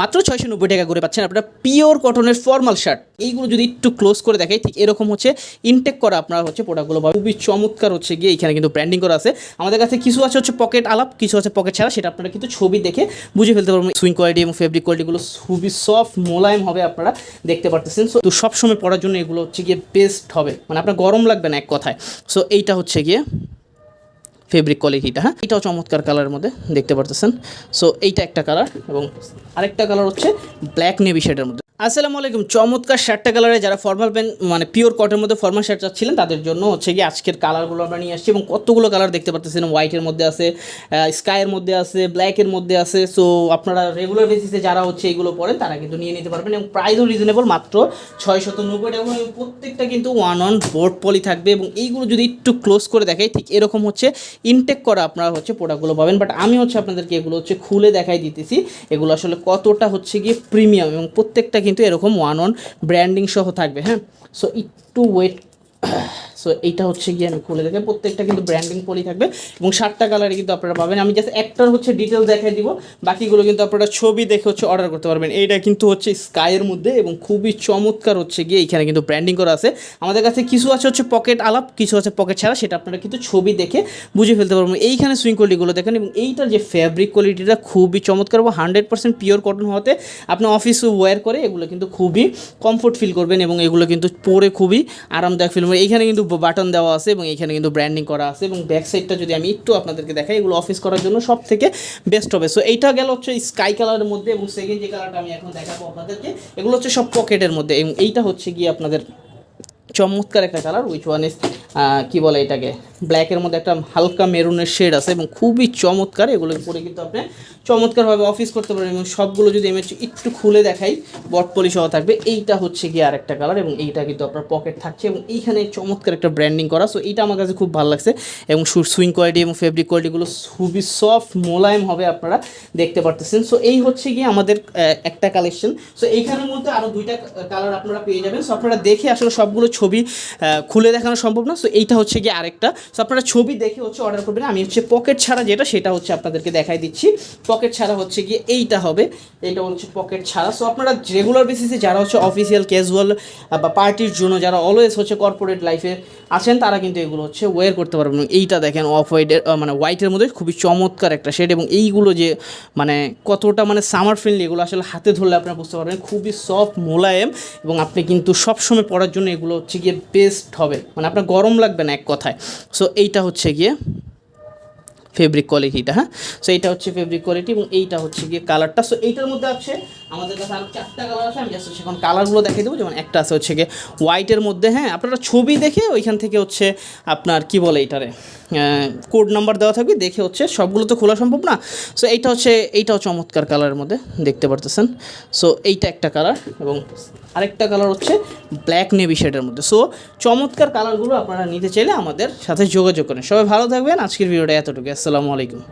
মাত্র ছয়শো নব্বই টাকা করে পাচ্ছেন আপনারা পিওর কটনের ফর্মাল শার্ট। এইগুলো যদি একটু ক্লোজ করে দেখাই, ঠিক এরকম হচ্ছে ইনটেক করা আপনার হচ্ছে প্রোডাক্টগুলো পাবেন। খুবই চমৎকার হচ্ছে গিয়ে এখানে কিন্তু ব্র্যান্ডিং করা আছে। আমাদের কাছে কিছু আছে হচ্ছে পকেট আলাপ, কিছু আছে পকেট ছাড়া, সেটা আপনারা কিন্তু ছবি দেখে বুঝে ফেলতে পারবেন। সুইং কোয়ালিটি এবং ফেব্রিক কোয়ালিটিগুলো খুবই সফট মোলায়েম হবে আপনারা দেখতে পারতেছেন। সো তো সবসময় পড়ার জন্য এগুলো হচ্ছে গিয়ে বেস্ট হবে। মানে আপনার গরম লাগবে না এক কথায়। সো এইটা হচ্ছে গিয়ে ফেব্রিক কোয়ালিটিটা হ্যাঁ? এটাও চমৎকার কালারের মধ্যে দেখতে পারতেছেন। সো এইটা একটা কালার এবং আরেকটা কালার হচ্ছে ব্ল্যাক নেভি শেডের মধ্যে। আসসালামু আলাইকুম। চমৎকার শার্টটা কালারে যারা ফর্মাল প্যান্ট মানে পিওর কটনের মধ্যে ফর্মাল শার্ট চাচ্ছিলেন, তাদের জন্য হচ্ছে গিয়ে আজকের কালারগুলো আমরা নিয়ে আসছি এবং কতগুলো কালার দেখতে পারতেছেন। হোয়াইটের মধ্যে আছে স্কাইয়ের মধ্যে আছে ব্ল্যাকের মধ্যে আছে। সো আপনারা রেগুলার বেসিসে যারা হচ্ছে এইগুলো পড়েন তারা কিন্তু নিয়ে নিতে পারবেন এবং প্রাইসও রিজনেবল মাত্র ছয় শত নব্বই টাকা এবং প্রত্যেকটা কিন্তু ওয়ান অন বোর্ড পলি থাকবে এবং এইগুলো যদি একটু ক্লোজ করে দেখাই, ঠিক এরকম হচ্ছে ইনটেক করা আপনারা হচ্ছে প্রোডাক্টগুলো পাবেন। বাট আমি হচ্ছে আপনাদেরকে এগুলো হচ্ছে খুলে দেখাই দিতেছি, এগুলো আসলে কতটা হচ্ছে গিয়ে প্রিমিয়াম এবং প্রত্যেকটা কিন্তু এরকম ওয়ান অন ব্র্যান্ডিং সহ থাকবে হ্যাঁ? সো একটু ওয়েট সো এইটা হচ্ছে গিয়ে আমি খুলে দেখে প্রত্যেকটা কিন্তু ব্র্যান্ডিং পলি থাকবে এবং সাতটা কালারে কিন্তু আপনারা পাবেন। আমি জাস্ট একটার হচ্ছে ডিটেলস দেখাই দিব। বাকিগুলো কিন্তু আপনারা ছবি দেখে হচ্ছে অর্ডার করতে পারবেন। এইটা কিন্তু হচ্ছে স্কাইয়ের মধ্যে এবং খুবই চমৎকার হচ্ছে গিয়ে এখানে কিন্তু ব্র্যান্ডিং করা আছে। আমাদের কাছে কিছু আছে হচ্ছে পকেট আলাপ, কিছু আছে পকেট ছাড়া, সেটা আপনারা কিন্তু ছবি দেখে বুঝে ফেলতে পারবেন। এইখানে সুইং কোয়ালিটিগুলো দেখেন এবং এইটার যে ফ্যাব্রিক কোয়ালিটিটা খুবই চমৎকার এবং হান্ড্রেড পার্সেন্ট পিওর কটন হওয়াতে আপনি অফিসে ওয়্যার করে এগুলো কিন্তু খুবই কমফোর্ট ফিল করবেন এবং এগুলো কিন্তু পরে খুবই আরামদায়ক ফিল এইখানে কিন্তু বাটন দেওয়া আছে এবং এইখানে কিন্তু ব্র্যান্ডিং করা আছে এবং ব্যাক সাইডটা যদি আমি একটু আপনাদেরকে দেখাই, এগুলো অফিস করার জন্য সব থেকে বেস্ট হবে। সো এইটা গেল হচ্ছে স্কাই কালারের মধ্যে এবং সেকেন্ড যে কালারটা আমি এখন দেখাবো আপনাদেরকে, এগুলো হচ্ছে সব পকেটের মধ্যে এবং এইটা হচ্ছে গিয়ে আপনাদের চমৎকার একটা কালার উইচ ওয়ান ইজ কী বলে এটাকে? ব্ল্যাকের মধ্যে একটা হালকা মেরুনের শেড আছে এবং খুবই চমৎকার, এগুলো পরে কিন্তু আপনি চমৎকারভাবে অফিস করতে পারেন এবং সবগুলো যদি আমি একটু- একটু খুলে দেখাই বটপলি সহ থাকবে। এইটা হচ্ছে গিয়ে আরেকটা কালার এবং এইটা কিন্তু আপনার পকেট থাকছে এবং এইখানে চমৎকার একটা ব্র্যান্ডিং করা। সো এইটা আমার কাছে খুব ভালো লাগছে এবং সুইং কোয়ালিটি এবং ফেব্রিক কোয়ালিটিগুলো খুবই সফট মোলায়েম হবে আপনারা দেখতে পারতেছেন। সো এই হচ্ছে গিয়ে আমাদের একটা কালেকশন সো এইখানের মধ্যে আরও দুইটা কালার আপনারা পেয়ে যাবেন। সো আপনারা দেখে আসলে সবগুলো ছবি খুলে দেখানো সম্ভব না। সো এইটা হচ্ছে গিয়ে আরেকটা। সো আপনারা ছবি দেখে হচ্ছে অর্ডার করবেন। আমি হচ্ছে পকেট ছাড়া যেটা, সেটা হচ্ছে আপনাদেরকে দেখাই দিচ্ছি। পকেট ছাড়া হচ্ছে গিয়ে এইটা হবে। এইটা হচ্ছে পকেট ছাড়া। সো আপনারা রেগুলার বেসিসে যারা হচ্ছে অফিসিয়াল ক্যাজুয়াল বা পার্টির জন্য যারা অলওয়েজ হচ্ছে কর্পোরেট লাইফে আছেন, তারা কিন্তু এগুলো হচ্ছে ওয়্যার করতে পারবেন। এইটা দেখেন অফ হোয়াইটের মানে হোয়াইটের মধ্যে খুবই চমৎকার একটা শেড এবং এইগুলো যে মানে কতটা মানে সামার ফ্রেন্ডলি এগুলো আসলে হাতে ধরলে আপনারা বুঝতে পারবেন। খুবই সফট মোলায়েম এবং আপনি কিন্তু সবসময় পরার জন্য এগুলো হচ্ছে গিয়ে বেস্ট হবে। মানে আপনার গরম লাগবে না এক কথায়। সো এইটা হচ্ছে গিয়ে ফেব্রিক কোয়ালিটিটা হ্যাঁ? সো এইটা হচ্ছে ফেব্রিক কোয়ালিটি এবং এইটা হচ্ছে গিয়ে কালারটা সো এইটার মধ্যে আছে আমাদের কাছে আরও চারটা কালার আছে, আমি জাস্ট এখন কালারগুলো দেখিয়ে দেবো। যেমন একটা আছে হচ্ছে গিয়ে হোয়াইটের মধ্যে হ্যাঁ আপনারা ছবি দেখে ওইখান থেকে হচ্ছে আপনার কি বলে এইটারে কোড নাম্বার দেওয়া থাকবে, দেখে হচ্ছে সবগুলো তো খোলা সম্ভব না। সো এইটা হচ্ছে এইটাও চমৎকার কালারের মধ্যে, দেখতে পারতেছেন। সো এইটা একটা কালার এবং আরেকটা কালার হচ্ছে ব্ল্যাক নেভি শেডের মধ্যে। সো চমৎকার কালারগুলো আপনারা নিতে চাইলে আমাদের সাথে যোগাযোগ করেন। সবাই ভালো থাকবেন, আজকের ভিডিওটা এতটুকু আসসালামু আলাইকুম।